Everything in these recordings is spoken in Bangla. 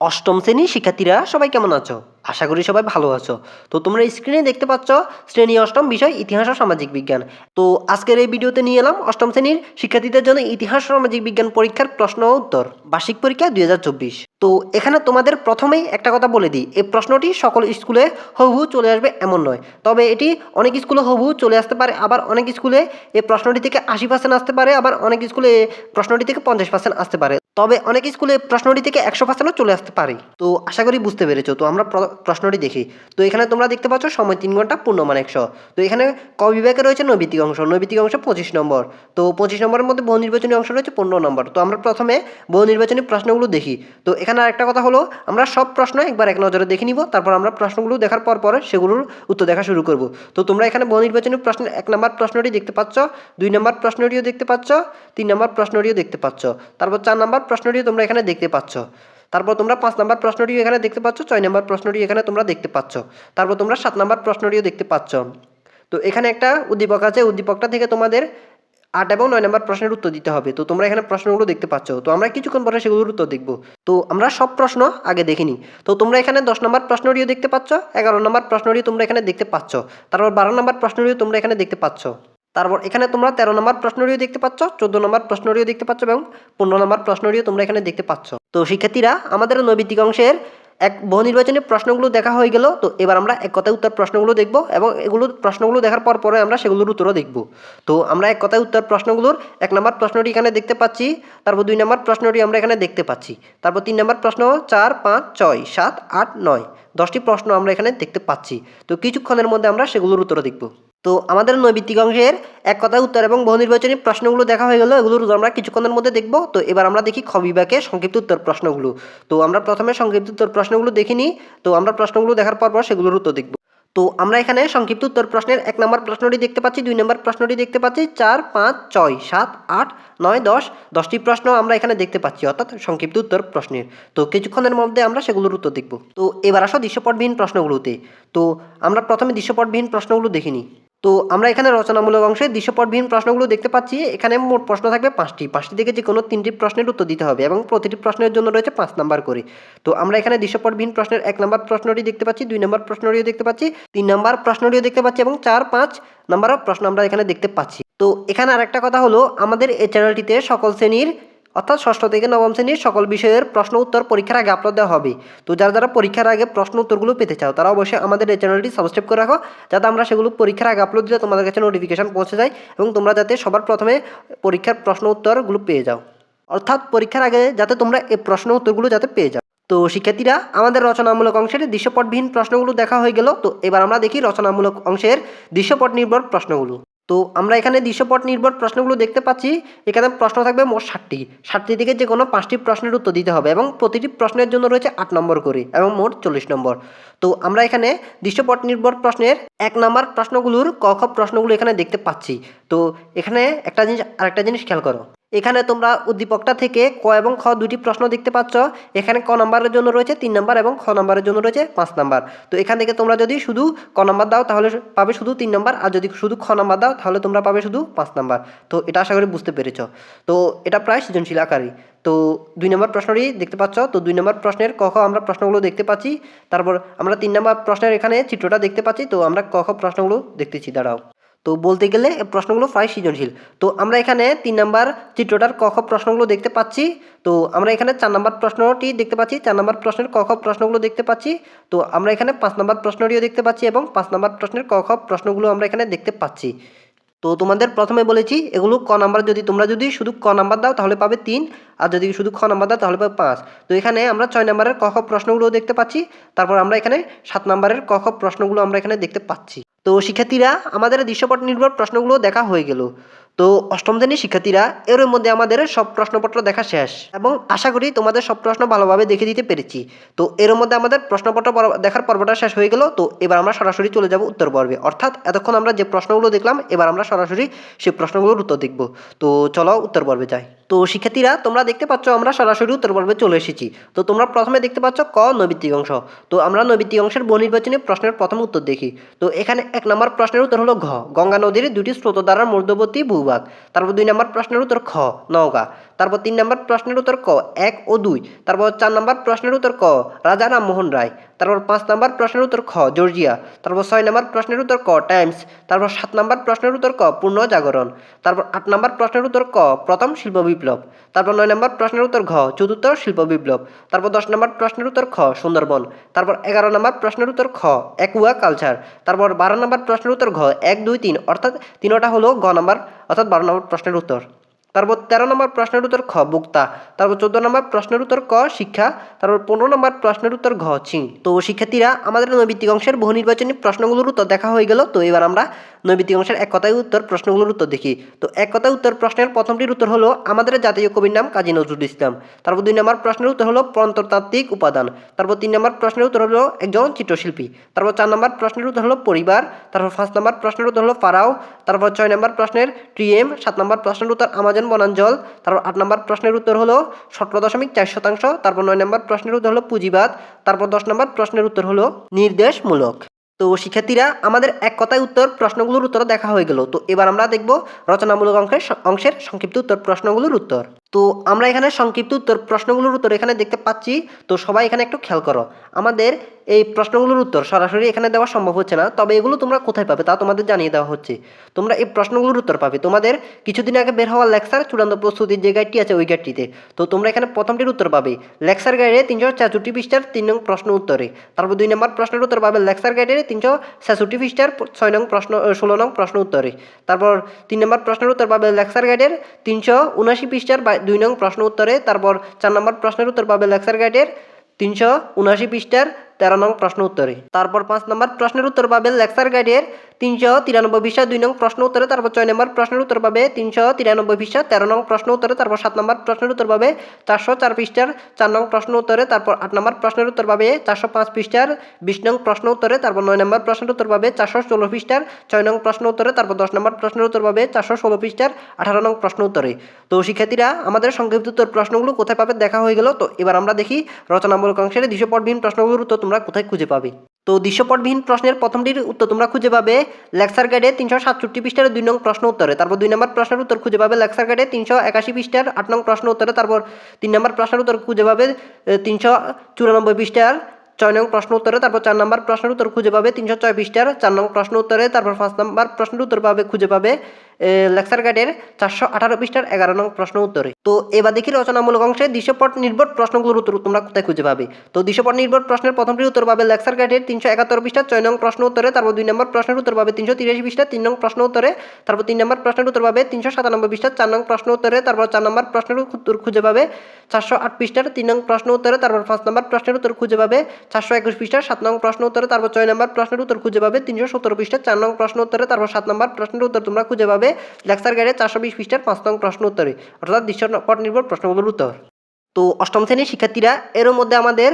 অষ্টম শ্রেণির শিক্ষার্থীরা সবাই কেমন আছো? আশা করি সবাই ভালো আছো। তো তোমরা স্ক্রিনে দেখতে পাচ্ছ শ্রেণি অষ্টম বিষয়, ইতিহাস ও সামাজিক বিজ্ঞান। তো আজকের এই ভিডিওতে নিয়ে এলাম অষ্টম শ্রেণির শিক্ষার্থীদের জন্য ইতিহাস ও সামাজিক বিজ্ঞান পরীক্ষার প্রশ্ন ও উত্তর, বার্ষিক পরীক্ষা দুই হাজার চব্বিশ। তো এখানে তোমাদের প্রথমেই একটা কথা বলে দিই, এই প্রশ্নটি সকল স্কুলে হবু চলে আসবে এমন নয়। তবে এটি অনেক স্কুলে হবু চলে আসতে পারে, আবার অনেক স্কুলে এই প্রশ্নটি থেকে আশি পার্সেন্ট আসতে পারে, আবার অনেক স্কুলে প্রশ্নটি থেকে পঞ্চাশ পার্সেন্ট আসতে পারে। তবে অনেক স্কুলে প্রশ্নটি থেকে একশো পার্সেন্টও চলে আসতে পারে। তো আশা করি বুঝতে পেরেছ। তো আমরা প্রশ্নটি দেখি। তো এখানে তোমরা দেখতে পাচ্ছ সময় তিন ঘণ্টা পূর্ণমান একশো। তো এখানে ক বিভাগে রয়েছে নৈবিত্তিক অংশ। নৈবিত্তিক অংশ পঁচিশ নম্বর। তো পঁচিশ নম্বরের মধ্যে বহু নির্বাচনী অংশ রয়েছে পনেরো নম্বর। তো আমরা প্রথমে বহু নির্বাচনী প্রশ্নগুলো দেখি। তো এখানে আরেকটা কথা হলো, আমরা সব প্রশ্ন একবার এক নজরে দেখে নিব, তারপর আমরা প্রশ্নগুলো দেখার পর পরে সেগুলোর উত্তর দেখা শুরু করব। তো তোমরা এখানে বহু নির্বাচনী প্রশ্নের এক নম্বর প্রশ্নটি দেখতে পাচ্ছ, দুই নম্বর প্রশ্নটিও দেখতে পাচ্ছ, তিন নম্বর প্রশ্নটিও দেখতে পাচ্ছ, তারপর চার নম্বর প্রশ্নটিও তোমরা এখানে দেখতে পাচ্ছ। তারপর তোমরা পাঁচ নম্বর প্রশ্নটিও এখানে দেখতে পাচ্ছ, ছয় নম্বর প্রশ্নটি এখানে তোমরা দেখতে পাচ্ছ। তারপর তোমরা সাত নম্বর প্রশ্নটিও দেখতে পাচ্ছ। তো এখানে একটা উদ্দীপক আছে, উদ্দীপকটা থেকে তোমাদের আট এবং নয় নম্বর প্রশ্নের উত্তর দিতে হবে। তো তোমরা এখানে প্রশ্নগুলো দেখতে পাচ্ছ। তো আমরা কিছুক্ষণ পরে সেগুলোর উত্তর দেখব। তো আমরা সব প্রশ্ন আগে দেখিনি। তো তোমরা এখানে দশ নম্বর প্রশ্নটিও দেখতে পাচ্ছ, এগারো নম্বর প্রশ্নটিও তোমরা এখানে দেখতে পাচ্ছ। তারপর বারো নম্বর প্রশ্নটিও তোমরা এখানে দেখতে পাচ্ছ। তারপর এখানে তোমরা তেরো নম্বর প্রশ্নটিও দেখতে পাচ্ছ, চোদ্দ নম্বর প্রশ্নটিও দেখতে পাচ্ছ এবং পনেরো নম্বর প্রশ্নটিও তোমরা এখানে দেখতে পাচ্ছ। তো শিক্ষার্থীরা, আমাদের নৈবিত্তিক অংশের এক বহু নির্বাচনী প্রশ্নগুলো দেখা হয়ে গেল, তো এবার আমরা এক কথায় উত্তর প্রশ্নগুলো দেখব এবং এগুলো প্রশ্নগুলো দেখার পর পরে আমরা সেগুলোর উত্তরও দেখব। তো আমরা এক কথায় উত্তর প্রশ্নগুলোর এক নম্বর প্রশ্নটি এখানে দেখতে পাচ্ছি, তারপর দুই নম্বর প্রশ্নটি আমরা এখানে দেখতে পাচ্ছি। তারপর তিন নম্বর প্রশ্ন, চার, পাঁচ, ছয়, সাত, আট, নয়, দশটি প্রশ্ন আমরা এখানে দেখতে পাচ্ছি। তো কিছুক্ষণের মধ্যে আমরা সেগুলোর উত্তর দেখব। তো আমাদের নৈবিত্তিক অংশের এক কথায় উত্তর এবং বহু নির্বাচনী প্রশ্নগুলো দেখা হয়ে গেল, এগুলোর আমরা কিছুক্ষণের মধ্যে দেখব। তো এবার আমরা দেখি খ বিভাগে সংক্ষিপ্ত উত্তর প্রশ্নগুলো। তো আমরা প্রথমে সংক্ষিপ্ত উত্তর প্রশ্নগুলো দেখিনি তো আমরা প্রশ্নগুলো দেখার পর পর সেগুলোর উত্তর দেখব। তো আমরা এখানে সংক্ষিপ্ত উত্তর প্রশ্নের এক নম্বর প্রশ্নটি দেখতে পাচ্ছি, দুই নম্বর প্রশ্নটি দেখতে পাচ্ছি, চার, পাঁচ, ছয়, সাত, আট, নয়, দশ, দশটি প্রশ্ন আমরা এখানে দেখতে পাচ্ছি, অর্থাৎ সংক্ষিপ্ত উত্তর প্রশ্নের। তো কিছুক্ষণের মধ্যে আমরা সেগুলোর উত্তর দেখব। তো এবার আসো দৃশ্যপটবিহীন প্রশ্নগুলোতে। তো আমরা প্রথমে দৃশ্যপটবিহীন প্রশ্নগুলো দেখিনি তো আমরা এখানে রচনামূলক অংশে দৃশ্যপটবিহীন প্রশ্নগুলো দেখতে পাচ্ছি। এখানে মোট প্রশ্ন থাকবে পাঁচটি। পাঁচটি থেকে যে কোনো তিনটি প্রশ্নের উত্তর দিতে হবে এবং প্রতিটি প্রশ্নের জন্য রয়েছে পাঁচ নাম্বার করে। তো আমরা এখানে দৃশ্যপটবিহীন প্রশ্নের এক নম্বর প্রশ্নটি দেখতে পাচ্ছি, দুই নম্বর প্রশ্নটিও দেখতে পাচ্ছি, তিন নম্বর প্রশ্নটিও দেখতে পাচ্ছি এবং চার পাঁচ নম্বর প্রশ্ন আমরা এখানে দেখতে পাচ্ছি। তো এখানে আরেকটা কথা হলো, আমাদের এই চ্যানেলটিতে সকল শ্রেণির অর্থাৎ ষষ্ঠ থেকে নবম শ্রেণির সকল বিষয়ের প্রশ্ন উত্তর পরীক্ষার আগে আপলোড দেওয়া হবে। তো যারা যারা পরীক্ষার আগে প্রশ্ন উত্তরগুলো পেতে চাও, তারা অবশ্যই আমাদের এই চ্যানেলটি সাবস্ক্রাইব করে রাখো, যাতে আমরা সেগুলো পরীক্ষার আগে আপলোড দিলে তোমাদের কাছে নোটিফিকেশন পৌঁছে যায় এবং তোমরা যাতে সবার প্রথমে পরীক্ষার প্রশ্ন উত্তরগুলো পেয়ে যাও। অর্থাৎ পরীক্ষার আগে যাতে তোমরা এই প্রশ্ন উত্তরগুলো যাতে পেয়ে যাও। তো শিক্ষার্থীরা, আমাদের রচনামূলক অংশের দৃশ্যপটবিহীন প্রশ্নগুলো দেখা হয়ে গেল। তো এবার আমরা দেখি রচনামূলক অংশের দৃশ্যপট নির্ভর প্রশ্নগুলো। তো আমরা এখানে দৃশ্যপট নির্ভর প্রশ্নগুলো দেখতে পাচ্ছি। এখানে প্রশ্ন থাকবে মোট ষাটটি ষাটটি থেকে যে কোনো পাঁচটি প্রশ্নের উত্তর দিতে হবে এবং প্রতিটি প্রশ্নের জন্য রয়েছে আট নম্বর করে এবং মোট চল্লিশ নম্বর। তো আমরা এখানে দৃশ্যপট নির্ভর প্রশ্নের এক নম্বর প্রশ্নগুলোর ক খ প্রশ্নগুলো এখানে দেখতে পাচ্ছি। তো এখানে একটা জিনিস, আরেকটা জিনিস খেয়াল করো। এখানে তোমরা উদ্দীপকটা থেকে ক এবং খ দুটি প্রশ্ন দেখতে পাচ্ছ। এখানে ক নাম্বারের জন্য রয়েছে তিন নম্বর এবং খ নাম্বারের জন্য রয়েছে পাঁচ নাম্বার। তো এখান থেকে তোমরা যদি শুধু ক নাম্বার দাও তাহলে পাবে শুধু তিন নম্বর, আর যদি শুধু খ নাম্বার দাও তাহলে তোমরা পাবে শুধু পাঁচ নম্বর। তো এটা আশা করি বুঝতে পেরেছ। তো এটা প্রায় সৃজনশীল আকারই। তো দুই নম্বর প্রশ্নটি দেখতে পাচ্ছ। তো দুই নম্বর প্রশ্নের ক খ আমরা প্রশ্নগুলো দেখতে পাচ্ছি। তারপর আমরা তিন নম্বর প্রশ্নের এখানে চিত্রটা দেখতে পাচ্ছি। তো আমরা ক খ প্রশ্নগুলো দেখতেছি, দাঁড়াও। তো বলতে গেলে প্রশ্নগুলো প্রায় সৃজনশীল। তো আমরা এখানে তিন নাম্বার চিত্রটার ক খ প্রশ্নগুলো দেখতে পাচ্ছি। তো আমরা এখানে চার নাম্বার প্রশ্নটি দেখতে পাচ্ছি, চার নাম্বার প্রশ্নের ক খ প্রশ্নগুলো দেখতে পাচ্ছি। তো আমরা এখানে পাঁচ নাম্বার প্রশ্নটিও দেখতে পাচ্ছি এবং পাঁচ নাম্বার প্রশ্নের ক খ প্রশ্নগুলো আমরা এখানে দেখতে পাচ্ছি। তো তোমাদের প্রথমে বলেছি, এগুলো ক নাম্বার যদি, তোমরা যদি শুধু ক নাম্বার দাও তাহলে পাবে তিন, আর যদি শুধু খ নাম্বার দাও তাহলে পাবে পাঁচ। তো এখানে আমরা ছয় নাম্বারের ক খ প্রশ্নগুলো দেখতে পাচ্ছি, তারপর আমরা এখানে সাত নাম্বারের ক খ প্রশ্নগুলো আমরা এখানে দেখতে পাচ্ছি। তো শিক্ষার্থীরা, আমাদের দৃশ্যপট নির্ভর প্রশ্নগুলো দেখা হয়ে গেল। তো অষ্টম শ্রেণির শিক্ষার্থীরা এর মধ্যে আমাদের সব প্রশ্নপত্র দেখা শেষ। এবং আশা করি তোমাদের সব প্রশ্ন ভালোভাবে দেখে দিতে পেরেছি। তো এর মধ্যে আমাদের প্রশ্নপত্র দেখার পর্বটা শেষ হয়ে গেল। তো এবার আমরা সরাসরি চলে যাব উত্তর পর্বে। অর্থাৎ এতক্ষণ আমরা যে প্রশ্নগুলো দেখলাম, এবার আমরা সরাসরি সেই প্রশ্নগুলোর উত্তর দেখব। তো চলো উত্তর পর্বে যাই। তো শিক্ষার্থীরা, তোমরা দেখতে পাচ্ছ আমরা সরাসরি উত্তর পর্বে চলে এসেছি। তো তোমরা প্রথমে দেখতে পাচ্ছ ক নৈবিত্তিক অংশ। তো আমরা নৈবিত্তিক অংশের বহির্বাচনী প্রশ্নের প্রথম উত্তর দেখি। তো এখানে এক নম্বর প্রশ্নের উত্তর হলো ঘ। গঙ্গা নদীর দুটি স্রোত দ্বারা মধ্যবর্তী ভূভাগ। তারপর দুই নম্বর প্রশ্নের উত্তর খ, নওগাঁ। তারপর তিন নম্বর প্রশ্নের উত্তর ক এক ও দুই তারপর চার নম্বর প্রশ্নের উত্তর ক রাজা রামমোহন রায় তারপর পাঁচ নম্বর প্রশ্নের উত্তর খ জর্জিয়া তারপর ছয় নম্বর প্রশ্নের উত্তর ক টাইমস তারপর সাত নম্বর প্রশ্নের উত্তর ক পূর্ণ জাগরণ তারপর আট নম্বর প্রশ্নের উত্তর ক প্রথম শিল্প বিপ্লব তারপর নয় নম্বর প্রশ্নের উত্তর ঘ চতুর্থ শিল্প বিপ্লব তারপর দশ নম্বর প্রশ্নের উত্তর খ সুন্দরবন তারপর এগারো নম্বর প্রশ্নের উত্তর খ একুয়া কালচার তারপর বারো নম্বর প্রশ্নের উত্তর ঘ এক দুই তিন অর্থাৎ তিনোটা হলো গ নম্বর অর্থাৎ বারো নম্বর প্রশ্নের উত্তর তারপর তেরো নম্বর প্রশ্নের উত্তর খ, বক্তা। তারপর চোদ্দ নম্বর প্রশ্নের উত্তর ক, শিক্ষা। তারপর পনেরো নম্বর প্রশ্নের উত্তর ঘ চিং তো শিক্ষার্থীরা, আমাদের নৈবিত্তিক অংশের বহু নির্বাচনী প্রশ্নগুলোর উত্তর দেখা হয়ে গেল। তো এবার আমরা নৈবিত্তিক অংশের এক কথায় উত্তর প্রশ্নগুলোর উত্তর দেখি। তো এক কথায় উত্তর প্রশ্নের প্রথমটির উত্তর হলো আমাদের জাতীয় কবির নাম কাজী নজরুল ইসলাম। তারপর দুই নম্বর প্রশ্নের উত্তর হলো প্রন্তরতাত্ত্বিক উপাদান। তারপর তিন নম্বর প্রশ্নের উত্তর হলো একজন চিত্রশিল্পী। তারপর চার নম্বর প্রশ্নের উত্তর হলো পরিবার। তারপর পাঁচ নম্বর প্রশ্নের উত্তর হলো ফারাও। তারপর ছয় নম্বর প্রশ্নের ট্রিএম সাত নম্বর প্রশ্নের উত্তর আমাজন বনাঞ্চল। তারপর আট নম্বর প্রশ্নের উত্তর হলো সতেরো দশমিক চার শতাংশ, তারপর নয় নম্বর প্রশ্নের উত্তর হলো পুঁজিবাদ, তারপর দশ নম্বর প্রশ্নের উত্তর হলো নির্দেশমূলক। তো শিক্ষার্থীরা, আমাদের এক কথায় উত্তর প্রশ্নগুলোর উত্তর দেখা হয়ে গেল। তো এবার আমরা দেখব রচনামূলক অংশের অংশের সংক্ষিপ্ত উত্তর প্রশ্নগুলোর উত্তর। তো আমরা এখানে সংক্ষিপ্ত উত্তর, প্রশ্নগুলোর উত্তর এখানে দেখতে পাচ্ছি। তো সবাই এখানে একটু খেয়াল করো। আমাদের এই প্রশ্নগুলোর উত্তর সরাসরি এখানে দেওয়া সম্ভব হচ্ছে না, তবে এগুলো তোমরা কোথায় পাবে তা তোমাদের জানিয়ে দেওয়া হচ্ছে। তোমরা এই প্রশ্নগুলোর উত্তর পাবে। তোমাদের কিছুদিন আগে বের হওয়া লেকচার চূড়ান্ত প্রস্তুতির যে গাইডটি আছে ওই গাইডটিতে। তো তোমরা এখানে প্রথমটির উত্তর পাবে। লেকচার গাইডে তিনশো ছেষট্টি পৃষ্ঠার তিন নং প্রশ্ন উত্তরে। তারপর দুই নম্বর প্রশ্নের উত্তর পাবে লেকচার গাইডের তিনশো ছেষট্টি পৃষ্ঠার ছয় নং প্রশ্ন ষোলো নং প্রশ্ন উত্তরে। তারপর তিন নম্বর প্রশ্নের উত্তর পাবে লেকচার গাইডের তিনশো উনআশি পৃষ্ঠার দুই নং প্রশ্ন উত্তরে, তারপর চার নম্বর প্রশ্নের উত্তর পাবে লেকচার গাইডের তিনশো উনআশি পৃষ্ঠার তেরো নং প্রশ্ন উত্তরে। তারপর পাঁচ নম্বর প্রশ্নের উত্তর পাবে লেকচার গাইডের তিনশো তিরানব্বই পৃষ্ঠা দুই নং প্রশ্ন উত্তরে, তারপর ছয় নম্বর প্রশ্নের উত্তর পাবে তিনশো তিরানব্বই পৃষ্ঠা তেরো নং প্রশ্ন উত্তরে, তারপর সাত নম্বর প্রশ্নের উত্তর পাবে চারশো চার পৃষ্ঠার, চার নং প্রশ্ন উত্তরে, তারপর আট নম্বর প্রশ্নের উত্তর পাবে চারশো পাঁচ পৃষ্ঠার, বিশ নং প্রশ্ন উত্তরে, তারপর নয় নম্বর প্রশ্নের উত্তর পাবে চারশো ষোলো পৃষ্ঠার, ছয় নং প্রশ্ন উত্তরে, তারপর দশ নম্বর প্রশ্নের উত্তর পাবে চারশো ষোলো পৃষ্ঠার, আঠারো নং প্রশ্ন উত্তরে। তো শিক্ষার্থীরা, আমাদের সংক্ষিপ্ত উত্তর প্রশ্নগুলো কোথায় পাবে দেখা হয়ে গেল। তো এবার আমরা দেখি রচনামূলক অংশের দৃশ্যপটবিহীন প্রশ্নগুলোর উত্তর তোমরা কোথায় খুঁজে পাবে? তো দৃশ্যপটবিহীন প্রশ্নের প্রথমটির উত্তর তোমরা খুঁজে পাবে লেকচার গাইডে তিনশো সাতষট্টি পৃষ্ঠার দুই নং প্রশ্ন উত্তরে। তারপর দুই নম্বর প্রশ্নের উত্তর খুঁজে পাবে লেকচার গাইডে তিনশো একাশি পৃষ্ঠার আট নং প্রশ্ন উত্তরে। তারপর তিন নম্বর প্রশ্নের উত্তর খুঁজে পাবে তিনশো চুরানব্বই পৃষ্ঠার ছয় নং প্রশ্ন উত্তরে। তারপর চার নম্বর প্রশ্নের উত্তর খুঁজে পাবে তিনশো ছয় পৃষ্ঠার চার নং প্রশ্ন উত্তরে। তারপর পাঁচ নম্বর প্রশ্নের উত্তর পাবে, খুঁজে পাবে লেকচার গাইডের চারশো আঠারো পৃষ্ঠার এগারো নং প্রশ্ন উত্তরে। তো এবার দেখি রচনামূলক অংশে দৃশ্যপট নির্ভর প্রশ্নগুলোর উত্তর তোমরা কোথায় খুঁজে পাবে। তো দৃশ্যপট নির্ভর প্রশ্নের প্রথমটি উত্তর পাবে লেকচার গাইডের তিনশো একাত্তর পৃষ্ঠার ছয় নং প্রশ্ন উত্তরে, তারপর দুই নম্বর প্রশ্নের উত্তর পাবে তিনশো তিরাশি পৃষ্ঠা তিন নং প্রশ্ন উত্তরে, তারপর তিন নম্বর প্রশ্নের উত্তর পাবে তিনশো সাতানব্বই পৃষ্ঠার চার নং প্রশ্ন উত্তরে, তারপর চার নম্বর প্রশ্নের উত্তর খুঁজে পাবে চারশো আট পৃষ্ঠার তিন নং প্রশ্ন উত্তরে, তারপর পাঁচ নম্বর প্রশ্নের উত্তর খুঁজে পাবে চারশো একুশ পৃষ্ঠার সাত নং প্রশ্ন উত্তরে, তারপর ছয় নম্বর প্রশ্নের উত্তর খুঁজে পাবে তিনশো সতেরো পৃষ্ঠার চার নং প্রশ্ন উত্তরে, তারপর সাত নম্বর প্রশ্নের উত্তর তোমরা খুঁজে পাবে লেকচার গাইডে চারশো বিশ পৃষ্ঠার পাঁচ নং প্রশ্ন উত্তরে, অর্থাৎ দৃশ্যপট নির্ভর প্রশ্নগুলোর উত্তর। তো অষ্টম শ্রেণির শিক্ষার্থীরা, এর মধ্যে আমাদের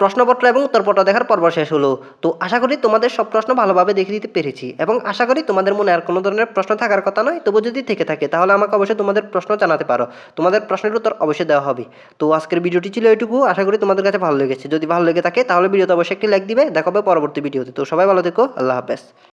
প্রশ্নপত্র এবং উত্তরপত্র দেখার পর্ব শেষ হলো। তো আশা করি তোমাদের সব প্রশ্ন ভালোভাবে দেখে দিতে পেরেছি এবং আশা করি তোমাদের মনে আর কোনো ধরনের প্রশ্ন থাকার কথা নয়। তবু যদি থেকে থাকে, তাহলে আমাকে অবশ্যই তোমাদের প্রশ্ন জানাতে পারো। তোমাদের প্রশ্নের উত্তর অবশ্যই দেওয়া হবে। তো আজকের ভিডিওটি ছিল এটুকু। আশা করি তোমাদের কাছে ভালো লেগেছে। যদি ভালো লেগে থাকে, তাহলে ভিডিওতে অবশ্যই একটি লাইক দিবে। দেখা হবে পরবর্তী ভিডিওতে। তো সবাই ভালো থেকো। আল্লাহ হাফেজ।